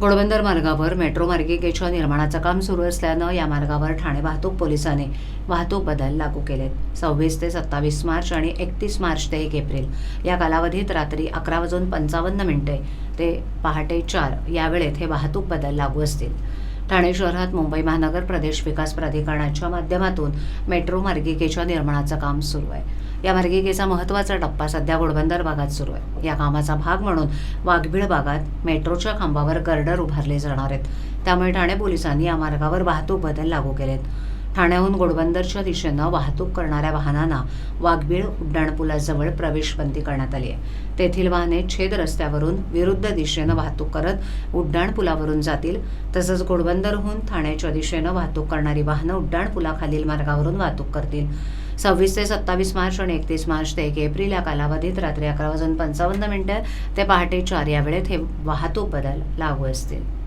घोडबंदर मार्गावर मेट्रो मार्गिकेच्या निर्माणाचं काम सुरू असल्यानं या मार्गावर ठाणे वाहतूक पोलिसांनी वाहतूक बदल लागू केलेत. सव्वीस ते सत्तावीस मार्च आणि एकतीस मार्च ते एक एप्रिल या कालावधीत रात्री अकरा वाजून पंचावन्न मिनिटे ते पहाटे चार या वेळेत हे वाहतूक बदल लागू असतील. ठाणे शहरात मुंबई महानगर प्रदेश विकास प्राधिकरणाच्या माध्यमातून मेट्रो मार्गिकेच्या निर्माणाचं काम सुरू आहे. या मार्गिकेचा महत्त्वाचा टप्पा सध्या घोडबंदर भागात सुरू आहे. या कामाचा भाग म्हणून वाघबीळ भागात मेट्रोच्या खांबावर गर्डर उभारले जाणार आहेत. त्यामुळे ठाणे पोलिसांनी या मार्गावर वाहतूक बदल लागू केलेत. ठाण्याहून घोडबंदरच्या दिशेनं वाहतूक करणाऱ्या वाहनांना वाघबीळ उड्डाणपुलाजवळ प्रवेश बंदी करण्यात आली आहे. तेथील वाहने छेद रस्त्यावरून विरुद्ध दिशेनं वाहतूक करत उड्डाणपुलावरून जातील. तसंच घोडबंदरहून ठाण्याच्या दिशेनं वाहतूक करणारी वाहनं उड्डाणपुलाखालील मार्गावरून वाहतूक करतील. सव्वीस ते सत्तावीस मार्च आणि एकतीस मार्च ते एक एप्रिल या कालावधीत रात्री अकरा वाजून पंचावन्न मिनिटं ते पहाटे चार या वेळेत हे वाहतूक बदल लागू असतील.